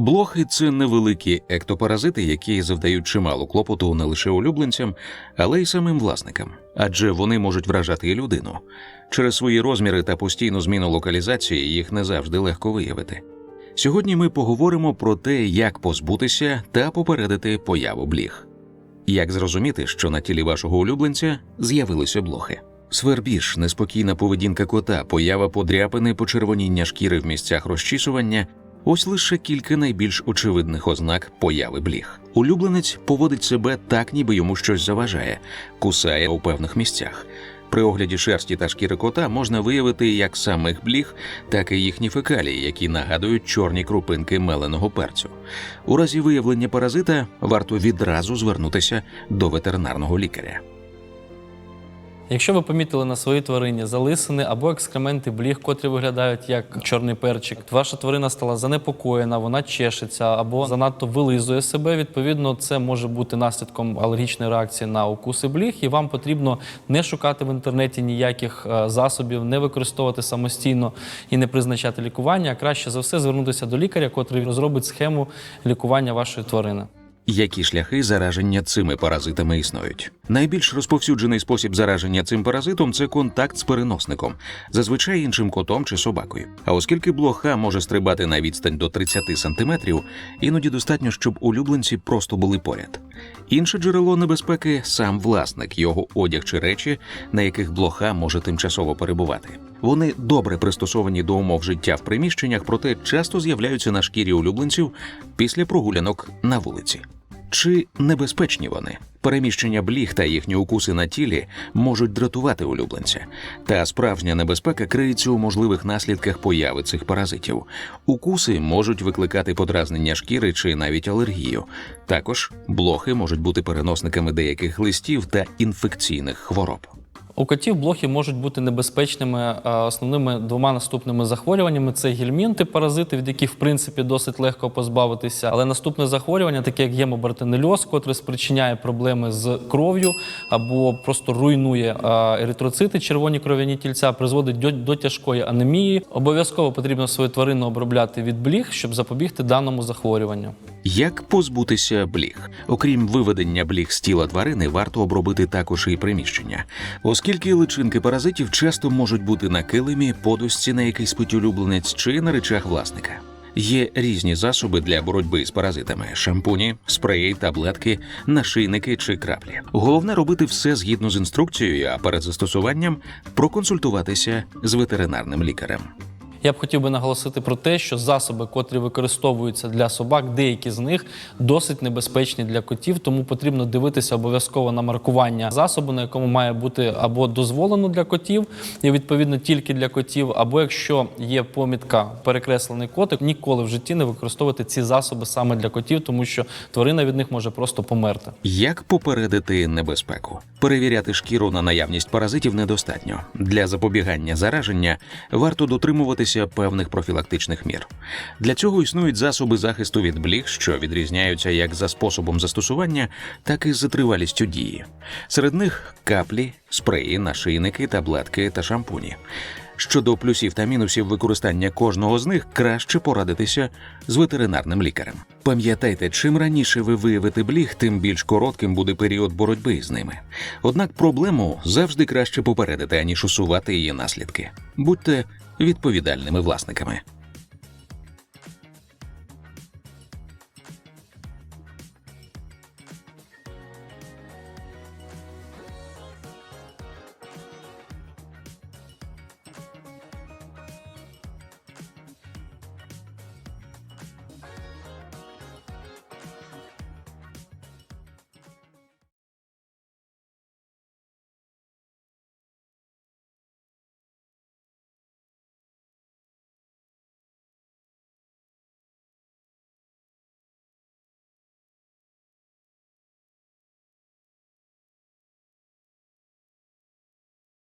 Блохи це невеликі ектопаразити, які завдають чимало клопоту не лише улюбленцям, але й самим власникам, адже вони можуть вражати і людину. Через свої розміри та постійну зміну локалізації їх не завжди легко виявити. Сьогодні ми поговоримо про те, як позбутися та попередити появу бліг. Як зрозуміти, що на тілі вашого улюбленця з'явилися блохи? Свербіж, неспокійна поведінка кота, поява подряпини, почервоніння шкіри в місцях розчісування ось лише кілька найбільш очевидних ознак появи бліг. Улюбленець поводить себе так, ніби йому щось заважає, кусає у певних місцях. При огляді шерсті та шкіри кота можна виявити як самих бліг, так і їхні фекалії, які нагадують чорні крупинки меленого перцю. У разі виявлення паразита варто відразу звернутися до ветеринарного лікаря. Якщо ви помітили на своїй тварині залисини або екскременти бліг, котрі виглядають як чорний перчик, ваша тварина стала занепокоєна, вона чешеться або занадто вилизує себе. Відповідно, це може бути наслідком алергічної реакції на укуси бліг, і вам потрібно не шукати в інтернеті ніяких е, засобів, не використовувати самостійно і не призначати лікування. А краще за все звернутися до лікаря, котрий розробить схему лікування вашої тварини. Які шляхи зараження цими паразитами існують? Найбільш розповсюджений спосіб зараження цим паразитом це контакт з переносником, зазвичай іншим котом чи собакою. А оскільки блоха може стрибати на відстань до 30 сантиметрів, іноді достатньо, щоб улюбленці просто були поряд. Інше джерело небезпеки сам власник, його одяг чи речі, на яких блоха може тимчасово перебувати. Вони добре пристосовані до умов життя в приміщеннях, проте часто з'являються на шкірі улюбленців після прогулянок на вулиці. Чи небезпечні вони? Переміщення бліг та їхні укуси на тілі можуть дратувати улюбленця. Та справжня небезпека криється у можливих наслідках появи цих паразитів. Укуси можуть викликати подразнення шкіри чи навіть алергію. Також блохи можуть бути переносниками деяких листів та інфекційних хвороб. У котів блохи можуть бути небезпечними е, основними двома наступними захворюваннями: це гельмінти, паразити, від яких в принципі досить легко позбавитися. Але наступне захворювання, таке як гемобартенельоз, котре спричиняє проблеми з кров'ю або просто руйнує е, еритроцити, червоні кров'яні тільця, призводить до, тяжкої анемії. Обов'язково потрібно свою тварину обробляти від бліг, щоб запобігти даному захворюванню. Як позбутися бліг? Окрім виведення бліг з тіла тварини, варто обробити також і приміщення, оскільки личинки паразитів часто можуть бути на килимі, подушці, на який спить улюбленець, чи на речах власника. Є різні засоби для боротьби з паразитами: шампуні, спреї, таблетки, нашийники чи краплі. Головне робити все згідно з інструкцією, а перед застосуванням проконсультуватися з ветеринарним лікарем. Я б хотів би наголосити про те, що засоби, котрі використовуються для собак, деякі з них досить небезпечні для котів, тому потрібно дивитися обов'язково на маркування засобу, на якому має бути або дозволено для котів, і відповідно тільки для котів, або якщо є помітка перекреслений котик, ніколи в житті не використовувати ці засоби саме для котів, тому що тварина від них може просто померти. Як попередити небезпеку? Перевіряти шкіру на наявність паразитів недостатньо. Для запобігання зараження варто дотримуватися певних профілактичних мір. Для цього існують засоби захисту від бліг, що відрізняються як за способом застосування, так і за тривалістю дії. Серед них каплі, спреї, нашийники, таблетки та шампуні. Щодо плюсів та мінусів використання кожного з них краще порадитися з ветеринарним лікарем. Пам'ятайте, чим раніше ви виявите бліг, тим більш коротким буде період боротьби з ними. Однак проблему завжди краще попередити, аніж усувати її наслідки. Будьте відповідальними власниками.